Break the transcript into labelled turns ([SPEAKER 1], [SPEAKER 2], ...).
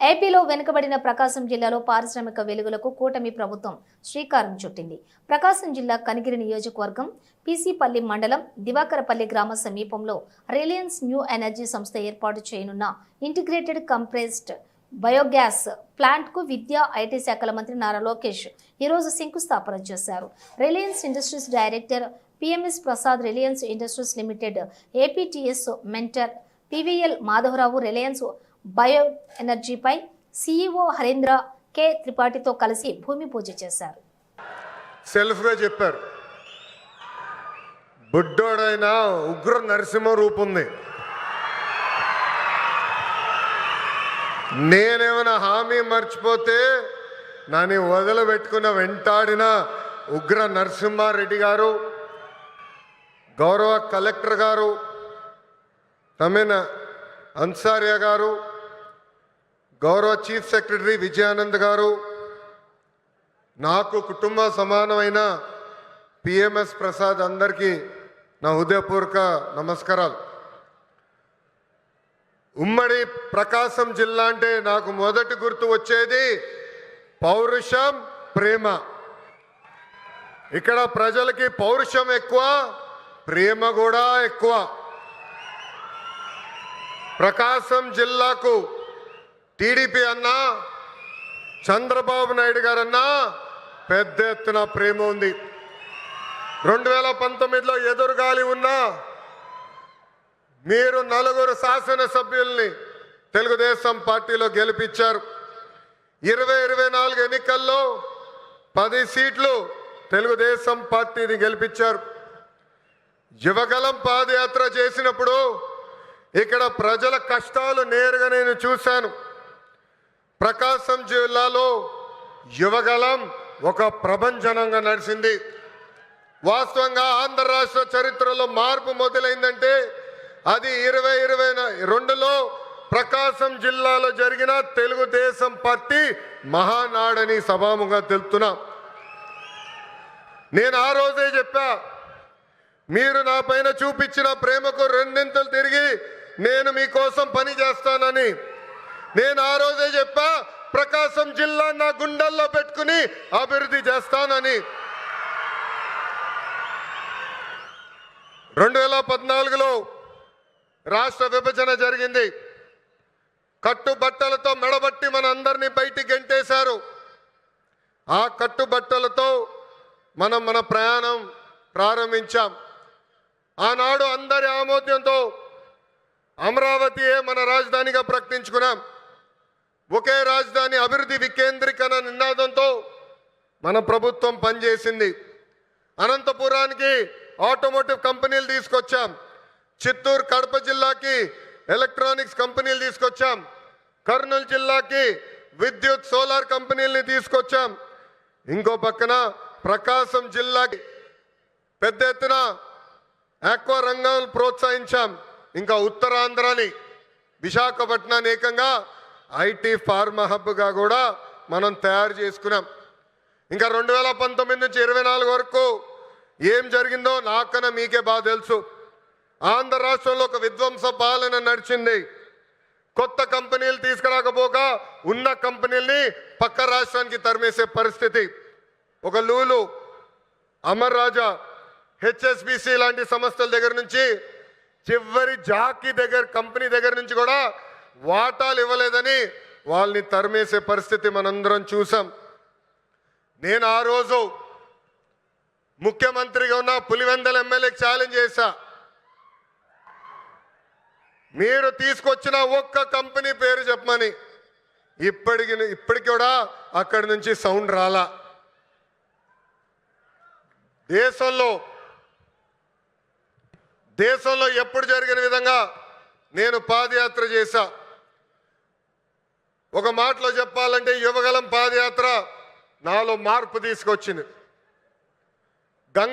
[SPEAKER 1] ఏపీలో వెనుకబడిన ప్రకాశం జిల్లాలో పారిశ్రామిక వెలుగులకు కూటమి ప్రభుత్వం శ్రీకారం చుట్టింది. ప్రకాశం జిల్లా కనిగిరి నియోజకవర్గం పీసీపల్లి మండలం దివాకరపల్లి గ్రామ సమీపంలో రిలయన్స్ న్యూ ఎనర్జీ సంస్థ ఏర్పాటు చేయనున్న ఇంటిగ్రేటెడ్ కంప్రెస్డ్ బయోగ్యాస్ ప్లాంట్కు విద్యా ఐటీ శాఖల మంత్రి నారా లోకేష్ ఈరోజు శంకుస్థాపన చేశారు. Reliance Industries director PMS Prasad Reliance Industries Limited APTS mentor PVL Madhavarao Reliance bio ఎనర్జీపై CEO Harendra K త్రిపాఠితో కలిసి భూమి పూజ చేశారు.
[SPEAKER 2] సెల్ఫ్గా చెప్పారు. బుడ్డోడైన ఉగ్ర నరసింహ రూపుంది. ఉంది నేనేమైనా హామీ మర్చిపోతే నన్ను వదిలిపెట్టుకున్న వెంటాడిన ఉగ్ర నరసింహారెడ్డి గారు గౌరవ కలెక్టర్ గారు తమిన అన్సారియా గారు గౌరవ చీఫ్ సెక్రటరీ విజయానంద్ గారు నాకు కుటుంబ సమానమైన పిఎంఎస్ ప్రసాద్ అందరికీ నా హృదయపూర్వక నమస్కారాలు. ఉమ్మడి ప్రకాశం జిల్లా అంటే నాకు మొదటి గుర్తు వచ్చేది పౌరుషం ప్రేమ. ఇక్కడ ప్రజలకి పౌరుషం ఎక్కువ ప్రేమ కూడా ఎక్కువ. ప్రకాశం జిల్లాకు టీడీపీ అన్నా చంద్రబాబు నాయుడు గారన్నా పెద్ద ఎత్తున ప్రేమ ఉంది. రెండు వేల పంతొమ్మిదిలో ఎదురుగాలి ఉన్నా మీరు నలుగురు శాసనసభ్యుల్ని తెలుగుదేశం పార్టీలో గెలిపించారు. ఇరవై ఇరవై నాలుగు ఎన్నికల్లో పది సీట్లు తెలుగుదేశం పార్టీని గెలిపించారు. యువగలం పాదయాత్ర చేసినప్పుడు ఇక్కడ ప్రజల కష్టాలు నేరుగా నేను చూశాను. ప్రకాశం జిల్లాలో యువగలం ఒక ప్రభంజనంగా నడిచింది. వాస్తవంగా ఆంధ్ర రాష్ట్ర చరిత్రలో మార్పు మొదలైందంటే అది ఇరవై ఇరవై రెండులో ప్రకాశం జిల్లాలో జరిగిన తెలుగుదేశం పార్టీ మహానాడని సభాముగా తెలుపుతున్నా. నేను ఆ రోజే చెప్పా మీరు నా పైన చూపించిన ప్రేమకు రెండింతలు తిరిగి నేను మీకోసం పని చేస్తానని. నేను ఆ రోజే చెప్పా ప్రకాశం జిల్లా నా గుండెల్లో పెట్టుకుని అభివృద్ధి చేస్తానని. రెండు వేల పద్నాలుగులో రాష్ట్ర విభజన జరిగింది. కట్టుబట్టలతో మెడబట్టి మన అందరినీ బయటికి గెంటేశారు. ఆ కట్టుబట్టలతో మనం మన ప్రయాణం ప్రారంభించాం. ఆనాడు అందరి ఆమోద్యంతో అమరావతియే మన రాజధానిగా ప్రకటించుకున్నాం. ఒకే రాజధాని అభివృద్ధి వికేంద్రీకరణ నినాదంతో మన ప్రభుత్వం పనిచేసింది. అనంతపురానికి ఆటోమోటివ్ కంపెనీలు తీసుకొచ్చాం. చిత్తూరు కడప జిల్లాకి ఎలక్ట్రానిక్స్ కంపెనీలు తీసుకొచ్చాం. కర్నూలు జిల్లాకి విద్యుత్ సోలార్ కంపెనీలని తీసుకొచ్చాం. ఇంకో పక్కన ప్రకాశం జిల్లాకి పెద్ద ఎత్తున ఆక్వా రంగాలను ప్రోత్సహించాం. ఇంకా ఉత్తరాంధ్రని విశాఖపట్నాన్ని ఏకంగా ఐటీ ఫార్మా హబ్గా కూడా మనం తయారు చేసుకున్నాం. ఇంకా రెండు వేల పంతొమ్మిది నుంచి ఇరవై నాలుగు వరకు ఏం జరిగిందో నాకన్నా మీకే బాగా తెలుసు. ఆంధ్ర రాష్ట్రంలో ఒక విధ్వంస పాలన నడిచింది. కొత్త కంపెనీలు తీసుకురాకపోగా ఉన్న కంపెనీల్ని పక్క రాష్ట్రానికి తరిమేసే పరిస్థితి. ఒక లూలు అమర్ రాజా హెచ్ఎస్బిసి లాంటి సంస్థల దగ్గర నుంచి చివరి జాకీ దగ్గర కంపెనీ దగ్గర నుంచి కూడా వాటాలు ఇవ్వలేదని వాళ్ళని తరిమేసే పరిస్థితి మనందరం చూసాం. నేను ఆ రోజు ముఖ్యమంత్రిగా ఉన్న పులివెందల ఎమ్మెల్యేకి ఛాలెంజ్ చేశా. మీరు తీసుకొచ్చిన ఒక్క కంపెనీ పేరు చెప్పమని. ఇప్పటికి ఇప్పటికి కూడా అక్కడి నుంచి సౌండ్ రాలా. దేశంలో దేశంలో ఎప్పుడు జరిగిన విధంగా నేను పాదయాత్ర చేశా. ఒక మాటలో చెప్పాలంటే యువగలం పాదయాత్ర నాలో మార్పు తీసుకొచ్చింది. గంగ